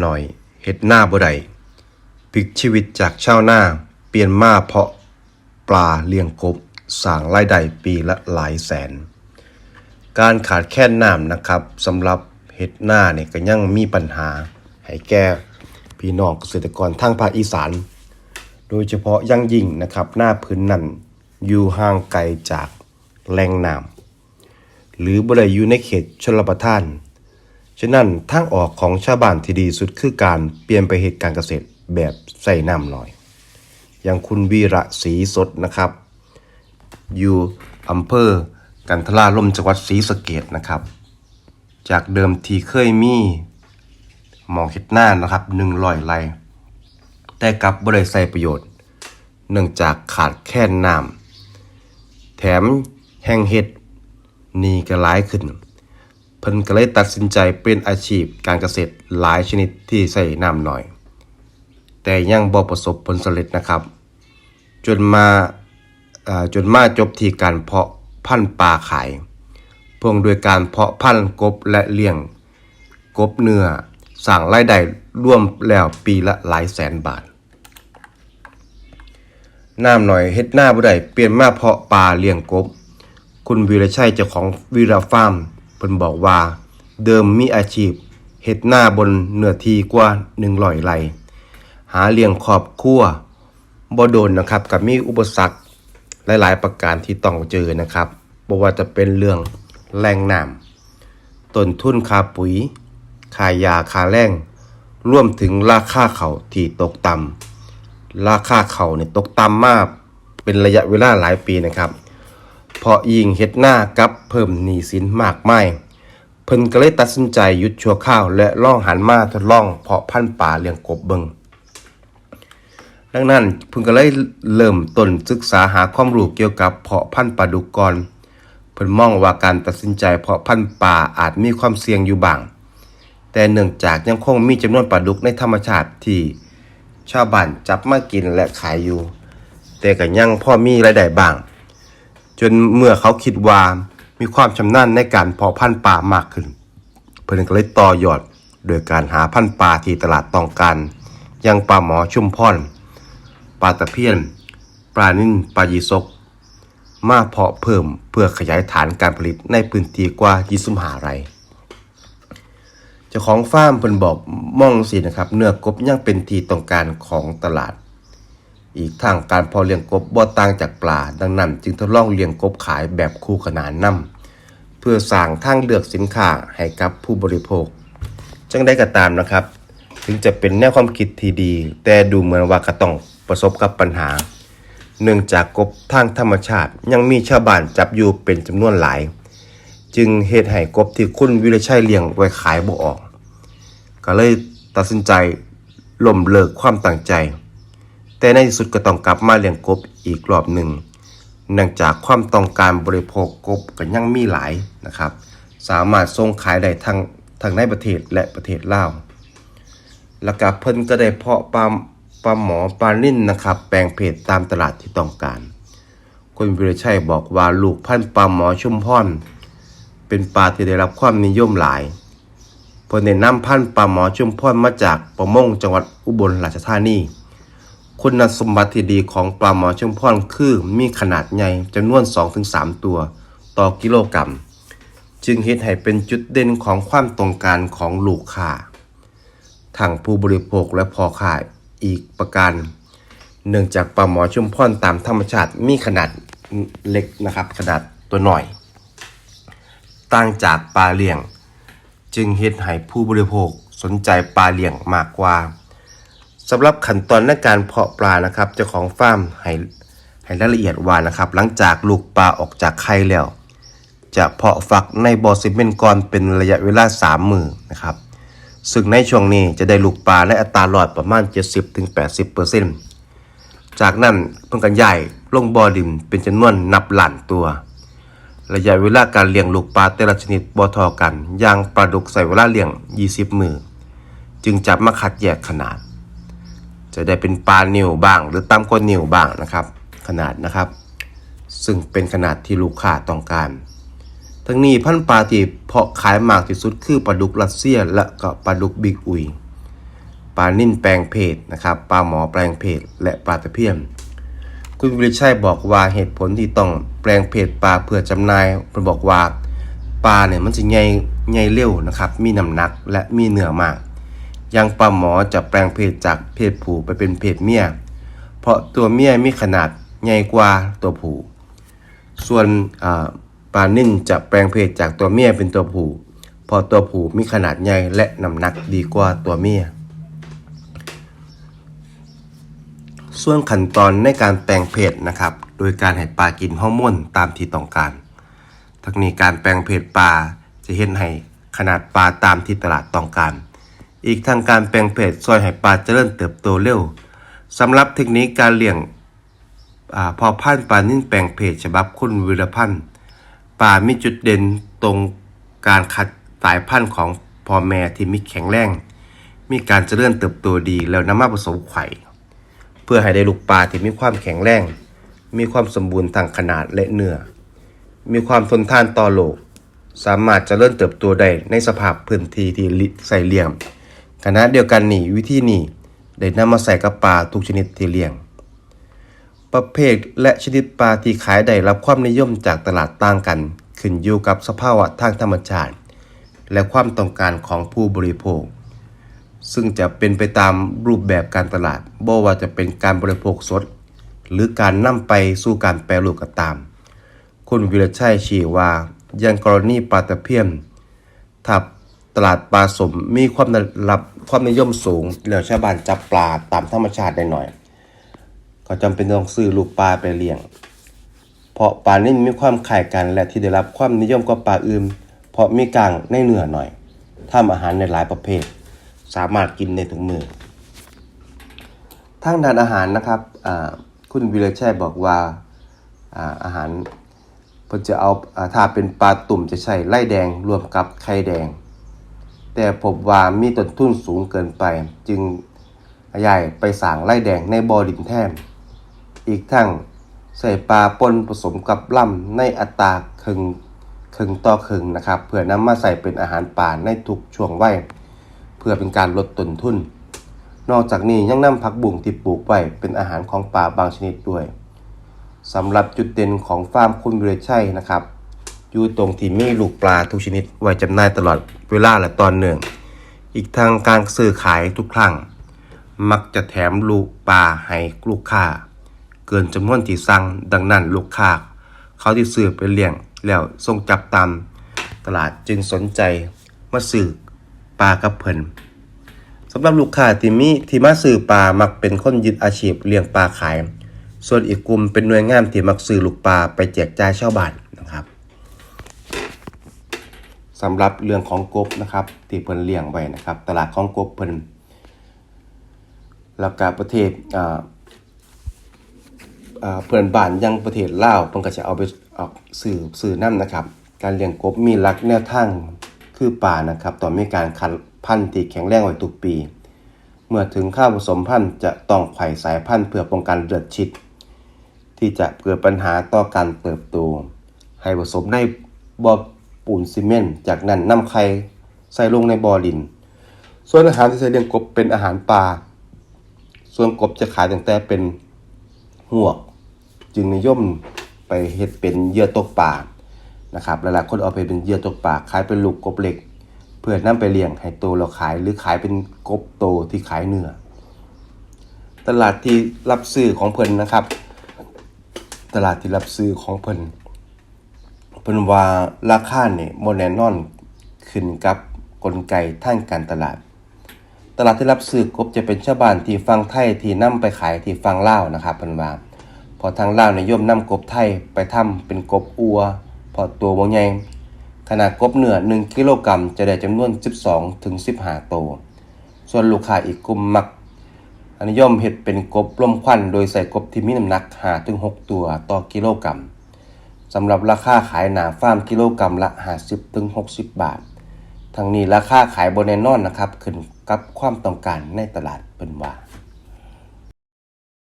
หน่อยเฮ็ดหน้าบ่ได้พลิกชีวิตจากชาวนาเปลี่ยนมาเพาะปลาเลี้ยงกบสร้างรายได้ปีละหลายแสน การขาดแคลนน้ำนะครับสำหรับเฮ็ดหน้าเนี่ยก็ยังมีปัญหา ให้แก่พี่น้องเกษตรกรทางภาคอีสาน โดยเฉพาะยังยิ่งนะครับหน้าพื้นนั้นอยู่ห่างไกลจากแหล่งน้ำหรือบ่ได้อยู่ในเขตชลประทาน ฉะนั้นทางออกของชาวบ้านที่ดีสุดคือการเปลี่ยนไปเหตุการเกษตรแบบใส่น้ำหน่อย อย่างคุณวีระศรีสดนะครับ อยู่อำเภอกันทราลมจังหวัดศรีสะเกดนะครับ จากเดิมที่เคยมีหมองเห็ดหน้านะครับหนึ่งร้อยไร่แต่กลับบ่ได้ใส่ประโยชน์ เนื่องจากขาดแคลนน้ำแถมแห้งเห็ดนี่ก็หลายขึ้น เพิ่นก็เลยตัดสินใจเป็นอาชีพการเกษตรหลายชนิดที่ใส่น้ำหน่อย แต่ยังบ่ประสบผลสำเร็จนะครับ จนมาจนมาจบที่การเพาะพันธุ์ปลาขายพ่วงด้วยการเพาะพันธุ์กบและเลี้ยง กบเนื้อสร้างรายได้ร่วมแล้วปีละหลายแสนบาทน้ำหน่อยเฮ็ดหน้าบ่ได้เปลี่ยนมาเพาะปลาเลี้ยงกบ คุณวีรชัยเจ้าของวีราฟาร์ม เพิ่นบอกว่า เดิมมีอาชีพเฮ็ดหน้าบนเนื้อที่กว่า100ไร่หาเลี้ยงครอบครัวบ่โดนนะครับกับมีอุปสรรคหลายๆ ประการที่ต้องเจอนะครับบ่ว่าจะเป็นเรื่องแรงน้ำต้นทุนค่าปุ๋ยค่ายาค่าแรงรวมถึงราคาเขาที่ตกต่ำราคาเขาเนี่ยตกต่ำมากเป็นระยะเวลาหลายปีนะครับ เพราะยิงเฮ็ดหน้ากับเพิ่มหนี้สินมากมายเพิ่นก็เลยตัดสินใจหยุดชั่วข้าว และล่องหันมาทดลองเพาะพันธุ์ป่าเลี้ยงกบเบิงดังนั้นเพิ่นก็เลยเริ่มต้นศึกษาหาความรู้เกี่ยวกับเพาะพันธุ์ปลาดุกก่อนเพิ่นมองว่าการตัดสินใจเพาะพันธุ์ป่าอาจมีความเสี่ยงอยู่บ้าง แต่เนื่องจากยังคงมีจำนวนปลาดุกในธรรมชาติที่ชาวบ้านจับมากินและขายอยู่ แต่ก็ยังพอมีรายได้บ้าง จนเมื่อเขาคิดว่ามีความชำนาญในการเพาะพันธุ์ปลามากขึ้น เพิ่นก็เลยต่อยอดโดยการหาพันธุ์ปลาที่ตลาดต้องการอยังปลาหมอชุมพรปลาตะเพียน ปลานิ่นปลายีสกมาเพาะเพิ่มเพื่อขยายฐานการผลิตในพื้นที่กว่า25ไร่เจ้าของฟาร์มเพิ่นบอกมองสินะครับ เนื้อกบยังเป็นที่ต้องการของตลาด อีกทางการเพาะเลี้ยงกบบ่ต่างจากปลา ดังนั้น จึงทดลองเลี้ยงกบขายแบบคู่ขนานนำเพื่อสร้างทางเลือกสินค้าให้กับผู้บริโภค จังได้ก็ตามนะครับ ถึงจะเป็นแนวความคิดที่ดี แต่ดูเหมือนว่าก็ต้องประสบกับปัญหา เนื่องจากกบทางธรรมชาติ ยังมีชาวบ้านจับอยู่เป็นจำนวนหลาย จึงเหตุให้กบที่คุณวิรชัยเลี้ยงไว้ขายบ่ออก ก็เลยตัดสินใจล้มเลิกความตั้งใจ แต่ในที่สุดก็ต้องกลับมาเลี้ยงกบอีกรอบหนึ่งเนื่องจากความต้องการบริโภคกบก็ยังมีหลายนะครับ สามารถส่งขายได้ทั้งทั้งในประเทศและประเทศลาวแล้วก็เพิ่นก็ได้เพาะปลาปลาหมอปลานิ่นนะครับ แปลงเพศตามตลาดที่ต้องการ คุณวิรชัยบอกว่าลูกพันธุ์ปลาหมอชุมพรเป็นปลาที่ได้รับความนิยมหลายเพิ่นได้นำพันธุ์ปลาหมอชุมพรมาจากประมงจังหวัดอุบลราชธานี คุณสมบัติที่ดีของปลาหมอชุมพรคือมีขนาดใหญ่จำนวน 2-3 ตัว ต่อกิโลกรัม จึงเฮ็ดให้เป็นจุดเด่นของความต้องการของลูกค้าทั้งผู้บริโภคและพอค้าอีกประการ เนื่องจากปลาหมอชุมพรตามธรรมชาติมีขนาดเล็กนะครับ ขนาดตัวหน่อย ต่างจากปลาเลี้ยง จึงเฮ็ดให้ผู้บริโภคสนใจปลาเลี้ยงมากกว่า สำหรับขั้นตอนในการเพาะปลานะครับเจ้าของฟาร์มให้ให้รายละเอียดว่านะครับ หลังจากลูกปลาออกจากไข่แล้ว จะเพาะฝักในบ่อซีเมนต์ก่อนเป็นระยะเวลา3มือนะครับ ซึ่งในช่วงนี้จะได้ลูกปลาในอัตราหลอดประมาณ 70-80%จากนั้นเพิ่งกันใหญ่ลงบ่อดินเป็นจำนวนนับหลานตัว ระยะเวลาการเลี้ยงลูกปลาแต่ละชนิดบ่ทอกันอย่างปลาดุกใส่เวลาเลี้ยง 20 มือ จึงจับมาคัดแยกขนาด จะได้เป็นปลานิ่วบ้าง หรือต่ำกว่านิ่วบ้างนะครับ ขนาดนะครับ ซึ่งเป็นขนาดที่ลูกค้าต้องการ ทั้งนี้พันธุ์ปลาที่เพาะขายมากที่สุดคือปลาดุกรัสเซียและก็ปลาดุกบิ๊กอุยปลานิ่นแปลงเพศนะครับปลาหมอแปลงเพศและปลาตะเพียนคุณวิริชัยบอกว่าเหตุผลที่ต้องแปลงเพศปลาเพื่อจำหน่ายเพิ่นบอกว่าปลาเนี่ยมันสิใหญ่ใหญ่เร็วนะครับ มีน้ำหนักและมีเนื้อมาก อยังปลาหมอจะแปลงเพศจากเพศผู้ไปเป็นเพศเมีย เพราะตัวเมียมีขนาดใหญ่กว่าตัวผู้ ส่วนปลานิ่นจะแปลงเพศจากตัวเมียเป็นตัวผู้ เพราะตัวผู้มีขนาดใหญ่และน้ำหนักดีกว่าตัวเมีย ส่วนขั้นตอนในการแปลงเพศนะครับ โดยการให้ปลากินฮอร์โมนตามที่ต้องการทั้งนี้การแปลงเพศปลาจะเห็นให้ขนาดปลาตามที่ตลาดต้องการ อีกทางการแปลงเพศช่วยให้ปลาเจริญเติบโตเร็วสำหรับเทคนิคการเลี้ยงอพอพันธุ์ปลานิ่นแปลงเพศฉบับคุณวิรพันธ์ปลามีจุดเด่นตรงการคัดสายพันธุ์ของพ่อแม่ที่มีแข็งแรง มีการเจริญเติบโตดีแล้วนำมาผสมไข่เพื่อให้ได้ลูกปลาที่มีความแข็งแรง มีความสมบูรณ์ทางขนาดและเนื้อ มีความทนทานต่อโลก สามารถเจริ่มเติบโตได้ในสภาพพื้นที่ที่ใส่เลี้ยง ขณะเดียวกันนี่วิธีนี้ได้นำมาใส่กับปลาทุกชนิดที่เลี้ยง ประเภทและชนิดปลาที่ขายได้รับความนิยมจากตลาดต่างกัน ขึ้นอยู่กับสภาวะทางธรรมชาติ และความต้องการของผู้บริโภค ซึ่งจะเป็นไปตามรูปแบบการตลาดบ่ว่าจะเป็นการบริโภคสด หรือการนำไปสู่การแปรรูปก็ตาม คุณวิรชัยชี้ว่ายังกรณีปลาตะเพียนถ้า ตลาดปลาสมมีความรับความนิยมสูงแล้วชาวบ้านจับปลาตามธรรมชาติได้หน่อยก็จำเป็นต้องซื้อลูกปลาไปเลี้ยง เพราะปลานิ่มีความคล้ายกันและที่ได้รับความนิยมกว่าปลาอื่น เพราะมีกลางในเนื้อหน่อยทำอาหารในหลายประเภท สามารถกินในทุกมือทางด้านอาหารนะครับคุณวิรชัยบอกว่าอาอาหารเพิ่นจะเอาอ่าถ้าเป็นปลาตุ่มจะใช้ไล่แดงรวมกับไข่แดง แต่พบว่ามีต้นทุนสูงเกินไป จึงย้ายไปสั่งไล่แดงในบ่อดินแทนอีกทั้งใส่ปลาปนผสมกับล่ำในอัตราครึ่งครึ่งต่อครึ่งนะครับ เพื่อนำมาใส่เป็นอาหารป่าในทุกช่วงวัยเพื่อเป็นการลดต้นทุน นอกจากนี้ยังนำผักบุ้งที่ปลูกไว้เป็นอาหารของป่าบางชนิดด้วยสำหรับจุดเด่นของฟาร์มคุณวิเรชัยนะครับ อยู่ตรงที่มีลูกปลาทุกชนิดไว้จำหน่ายตลอดเวลาและตอนเนื่ง อีกทางการซื้อขายทุกครั้ง มักจะแถมลูกปลาให้ลูกค้า เกินจำนวนที่สั่งดังนั้นลูกค้า เขาที่ซื้อไปเลี้ยงแล้วส่งจับตามตลาดจึงสนใจมาซื้อปลากับเพิ่นสำหรับลูกค้าที่มีที่มาซื้อปลามักเป็นคนยึดอาชีพเลี้ยงปลาขาย ส่วนอีกกลุ่มเป็นหน่วยงานที่มักซื้อลูกปลาไปแจกจ่ายชาวบ้านนะครับ สำหรับเรื่องของกบนะครับที่เพิ่นเลี้ยงไว้นะครับ ตลาดของกบเพิ่นแล้วก็ประเทศอ่าอ่าเพื่อนบ้านยังประเทศลาวเพิ่นก็จะเอาไปเอาสื่อสื่อนํนะครับ การเลี้ยงกบมีหลักแนวทางคือป่านะครับต้องมีการคัดพันธุ์ที่แข็งแรงไว้ทุกปี เมื่อถึงข้าวผสมพันธุ์จะต้องไข่สายพันธุ์เพื่อป้องกันเลือดชิด ที่จะเกิดปัญหาต่อการเติบโตให้ผสมในบ่อ ปูนซีเมนต์จากนั้นนำไข่ใส่ลงในบ่อดิน ส่วนอาหารที่ใช้เลี้ยงกบเป็นอาหารปลา ส่วนกบจะขายตั้งแต่เป็นหวก จึงนิยมไปเฮ็ดเป็นเหยื่อตกปลานะครับหลายๆคนเอาไปเป็นเหยื่อตกปลาขายเป็นลูกกบเหล็ก เพื่อนำไปเลี้ยงให้โตแล้วขายหรือขายเป็นกบโตที่ขายเนื้อตลาดที่รับซื้อของเพิ่นนะครับ ตลาดที่รับซื้อของเพิ่น เพิ่นว่าราคาเนี่ยบ่แน่นอนขึ้นกับกลไกทางการตลาด ตลาดที่รับซื้อกบจะเป็นชาวบ้านที่ฟังไทยที่นำไปขายที่ฟังลาวนะครับเพิ่นว่าพอทางลาวนิยมนำกบไทยไปทำเป็นกบอัว พอตัวบ่ใหญ่ขนาดกบเนื้อ1กิโลกรัมจะได้จำนวน 12ถึง15ตัวส่วนลูกค้าอีกกลุ่มมักนิยมเฮ็ดเป็นกบลมควันโดยใส่กบที่มีน้ำหนัก5ถึง6ตัวต่อกิโลกรัม สำหรับราคาขายหนาฟาร์มกิโลกรัมละ 50ถึง60 บาท ทั้งนี้ราคาขายบนแน่นอนนะครับ ขึ้นกับความต้องการในตลาดเป็นว่า